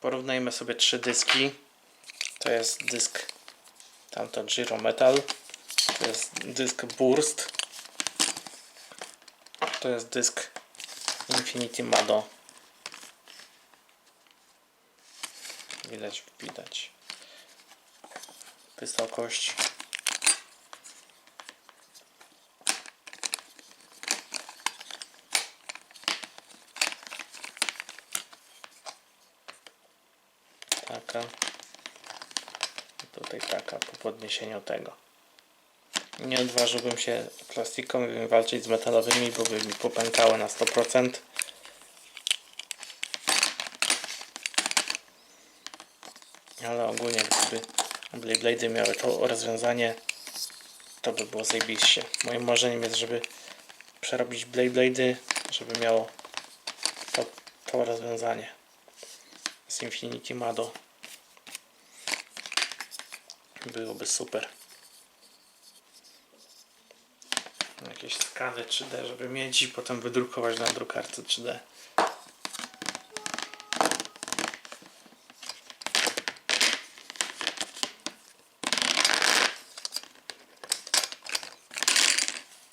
Porównajmy sobie trzy dyski. To jest dysk tamto Giro Metal. To jest dysk Burst. To jest dysk Infinity Mado. Widać, widać. Wysokość. Taka. Tutaj taka po podniesieniu tego. Nie odważyłbym się plastikowymi walczyć z metalowymi, bo by mi popękały na 100%. Ale ogólnie gdyby Blade Blade miały to rozwiązanie, to by było zajebiście. Moim marzeniem jest, żeby przerobić Blade Blade, żeby miało to, to rozwiązanie z Infinity Mado. Byłoby super. Jakieś skany 3D, żeby mieć i potem wydrukować na drukarce 3D.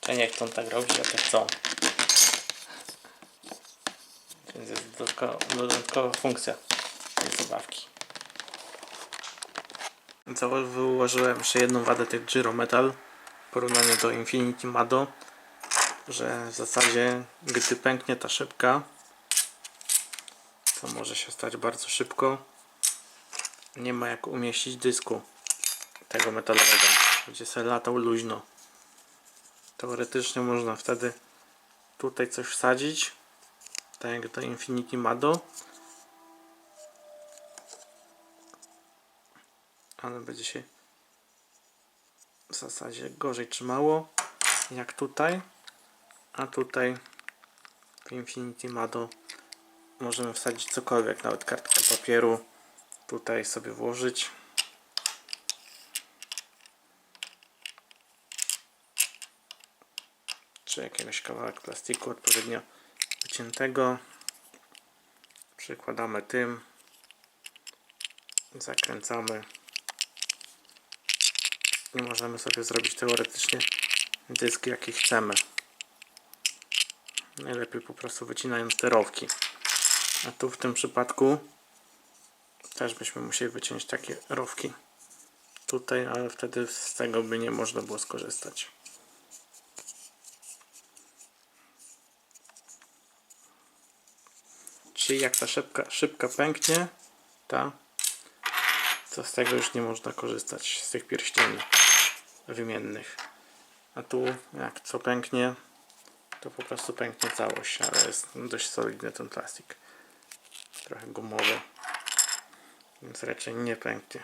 Te nie chcą tak robić, a te chcą. Więc jest dodatkowa funkcja tej zabawki. Zauważyłem jeszcze jedną wadę tych Giro Metal w porównaniu do Infinity Mado, że w zasadzie gdy pęknie ta szybka, to może się stać bardzo szybko, nie ma jak umieścić dysku tego metalowego, gdzie sobie latał luźno. Teoretycznie można wtedy tutaj coś wsadzić, tak jak to Infinity Mado, ale będzie się w zasadzie gorzej trzymało jak tutaj a tutaj w Infinity Mado możemy wsadzić cokolwiek, nawet kartkę papieru tutaj sobie włożyć. Czy jakiegoś kawałek plastiku odpowiednio wyciętego. Przykładamy tym. Zakręcamy i możemy sobie zrobić teoretycznie dysk jaki chcemy. Najlepiej po prostu wycinając te rowki. A tu w tym przypadku też byśmy musieli wyciąć takie rowki tutaj, ale wtedy z tego by nie można było skorzystać. Czyli jak ta szybka, szybka pęknie, ta, to z tego już nie można korzystać, z tych pierścieni wymiennych. A tu jak co pęknie, to po prostu pęknie całość, ale jest dość solidny ten plastik. Trochę gumowy, więc raczej nie pęknie.